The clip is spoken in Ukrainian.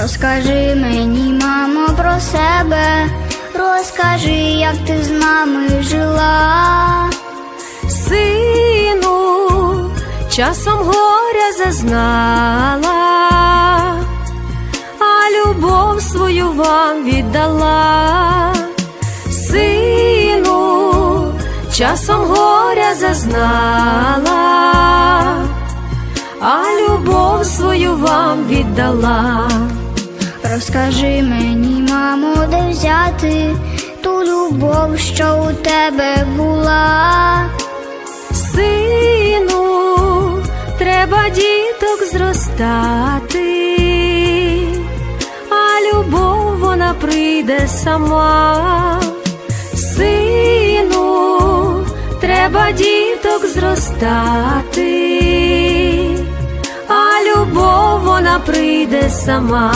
Розкажи мені, мамо, про себе, розкажи, як ти з нами жила. Сину, часом горя зазнала, а любов свою вам віддала. Сину, часом горя зазнала, а любов свою вам віддала. Розкажи мені, мамо, де взяти ту любов, що у тебе була. Сину, треба діток зростати, а любов вона прийде сама. Сину, треба діток зростати, а любов вона прийде сама.